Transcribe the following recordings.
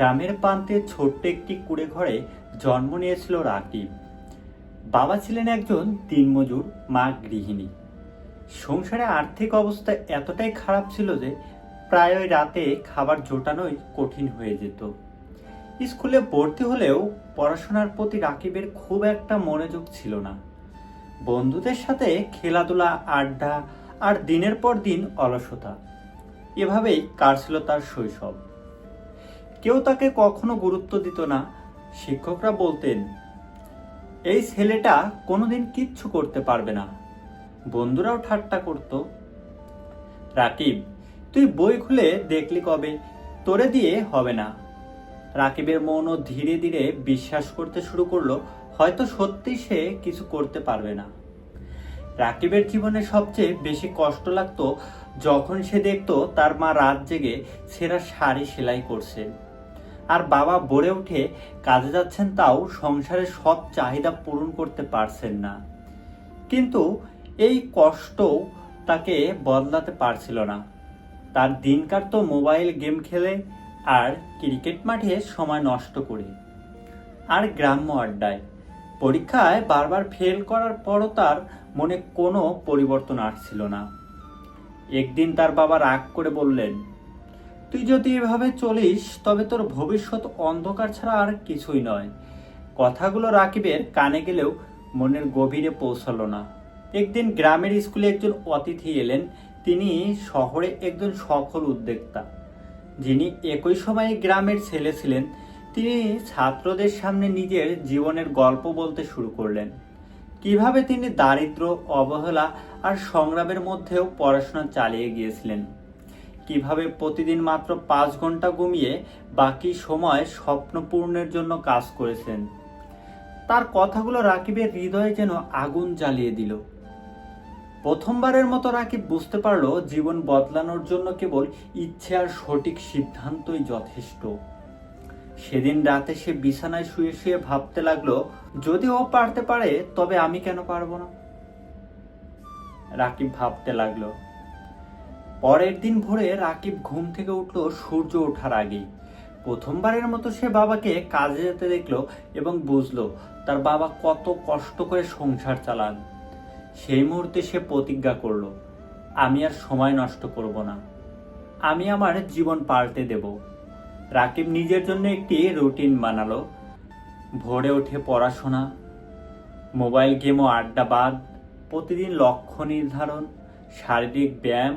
গ্রামের প্রান্তে ছোট্ট একটি কুড়ে ঘরে জন্ম নিয়েছিল রাকিব। বাবা ছিলেন একজন দিনমজুর, মা গৃহিণী। সংসারে আর্থিক অবস্থা এতটাই খারাপ ছিল যে প্রায় রাতে খাবার জোটানোই কঠিন হয়ে যেত। স্কুলে ভর্তি হলেও পড়াশোনার প্রতি রাকিবের খুব একটা মনোযোগ ছিল না। বন্ধুদের সাথে খেলাধুলা, আড্ডা আর দিনের পর দিন অলসতা, এভাবেই কাটছিল তার শৈশব। কেউ তাকে কখনো গুরুত্ব দিত না, শিক্ষকরা বলতেন, এই ছেলেটা কোনোদিন কিচ্ছু করতে পারবে না। বন্ধুরাও ঠাট্টা করত। রাকিব, তুই বই খুলে দেখলি কবে? তোরে দিয়ে হবে না। রাকিবের মনও ধীরে ধীরে বিশ্বাস করতে শুরু করল, হয়তো সত্যি সে কিছু করতে পারবে না। রাকিবের জীবনে সবচেয়ে বেশি কষ্ট লাগতো যখন সে দেখতো তার মা রাত জেগে সেরা শাড়ি সেলাই করছে। আর বাবা বড়ে উঠে কাজে যাচ্ছেন তাও সংসারের সব চাহিদা পূরণ করতে পারছেন না। কিন্তু এই কষ্ট তাকে বদলাতে পারছিল না। তার দিন কাটতো মোবাইল গেম খেলে আর ক্রিকেট মাঠে সময় নষ্ট করে। আর গ্রাম্য আড্ডায়। পরীক্ষায় বারবার ফেল করার পরও তার মনে কোনো পরিবর্তন আসছিল না। একদিন তার বাবা রাগ করে বললেন তুই যদি এভাবে চলিস, তবে তোর ভবিষ্যৎ অন্ধকার ছাড়া আর কিছুই নয়। কথাগুলো রাকিবের কানে গেলেও মনের গভীরে পৌঁছালো না। একদিন গ্রামের স্কুলে একজন অতিথি এলেন। তিনি শহরে একজন সফল উদ্যোক্তা। যিনি একই সময়ে গ্রামের ছেলে ছিলেন, তিনি ছাত্রদের সামনে নিজের জীবনের গল্প বলতে শুরু করলেন। কীভাবে তিনি দারিদ্র, অবহেলা আর সংগ্রামের মধ্যেও পড়াশোনা চালিয়ে গিয়েছিলেন। কীভাবে প্রতিদিন মাত্র পাঁচ ঘণ্টা ঘুমিয়ে বাকি সময় স্বপ্ন পূরণের জন্য কাজ করেছেন? তার কথাগুলো রাকিবের হৃদয়ে যেন আগুন জ্বালিয়ে দিল। প্রথমবারের মতো রাকিব বুঝতে পারল, জীবন বদলানোর জন্য কেবল ইচ্ছে আর সঠিক সিদ্ধান্তই যথেষ্ট। সেদিন রাতে সে বিছানায় শুয়ে শুয়ে ভাবতে লাগল, যদি ও পারতে পারে, তবে আমি কেন পারব না? রাকিব ভাবতে লাগল পরের দিন ভোরে রাকিব ঘুম থেকে উঠল সূর্য ওঠার আগেই। প্রথমবারের মতো সে বাবাকে কাজে যেতে দেখল এবং বুঝলো তার বাবা কত কষ্ট করে সংসার চালান। সেই মুহূর্তে সে প্রতিজ্ঞা করল, আমি আর সময় নষ্ট করব না। আমি আমার জীবন পাল্টে দেব। রাকিব নিজের জন্য একটি রুটিন বানালো। ভোরে উঠে পড়াশোনা, মোবাইল গেম ও আড্ডা বাদ, প্রতিদিন লক্ষ্য নির্ধারণ, শারীরিক ব্যায়াম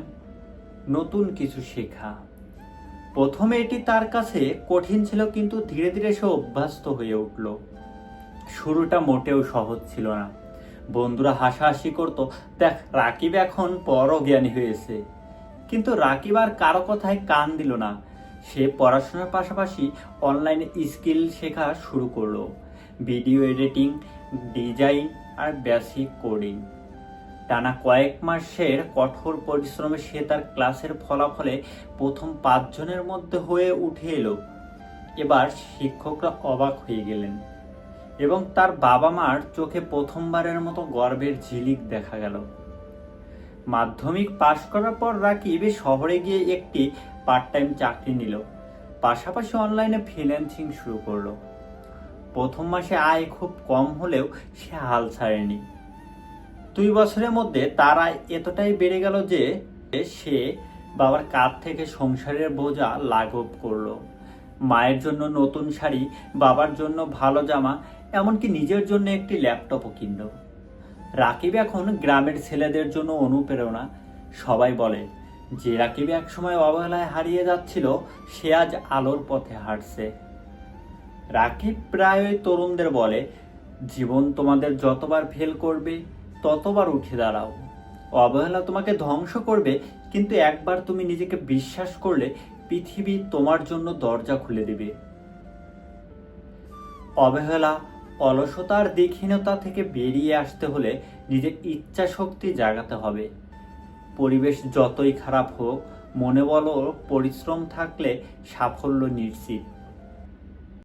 নতুন কিছু শেখা। প্রথমে এটি তার কাছে কঠিন ছিল, কিন্তু ধীরে ধীরে সে অভ্যস্ত হয়ে উঠল। শুরুটা মোটেও সহজ ছিল না। বন্ধুরা হাসাহাসি করত, দেখ, রাকিব এখন বড় জ্ঞানী হয়েছে। কিন্তু রাকিব আর কারও কথায় কান দিল না। সে পড়াশোনার পাশাপাশি অনলাইনে স্কিল শেখা শুরু করল। ভিডিও এডিটিং, ডিজাইন আর বেসিক কোডিং। টানা কয়েক মাসের কঠোর পরিশ্রমে সে তার ক্লাসের ফলাফলে প্রথম পাঁচজনের মধ্যে হয়ে উঠে এলো। এবার শিক্ষকরা অবাক হয়ে গেলেন এবং তার বাবা মার চোখে প্রথমবারের মতো গর্বের ঝিলিক দেখা গেল। মাধ্যমিক পাশ করার পর রাকিব শহরে গিয়ে একটি পার্ট টাইম চাকরি নিল, পাশাপাশি অনলাইনে ফ্রিল্যান্সিং শুরু করল। প্রথম মাসে আয় খুব কম হলেও সে হাল ছাড়েনি। দুই বছরের মধ্যে তার এতটাই বেড়ে গেল যে সে বাবার কাঁধ থেকে সংসারের বোঝা লাঘব করল। মায়ের জন্য নতুন শাড়ি, বাবার জন্য ভালো জামা, এমনকি নিজের জন্য একটি ল্যাপটপও কিনল। রাকিব এখন গ্রামের ছেলেদের জন্য অনুপ্রেরণা। সবাই বলে, যে রাকিব একসময় অবহেলায় হারিয়ে যাচ্ছিল, সে আজ আলোর পথে হাঁটছে। রাকিব প্রায়ই তরুণদের বলে, জীবন তোমাদের যতবার ফেল করবে ততবার উঠে দাঁড়াও। অবহেলা তোমাকে ধ্বংস করবে, কিন্তু একবার তুমি নিজেকে বিশ্বাস করলে পৃথিবী তোমার জন্য দরজা খুলে দেবে। অবহেলা, অলসতার দিকহীনতা থেকে বেরিয়ে আসতে হলে নিজের ইচ্ছা শক্তি জাগাতে হবে। পরিবেশ যতই খারাপ হোক, মনে বলো পরিশ্রম থাকলে সাফল্য নিশ্চিত।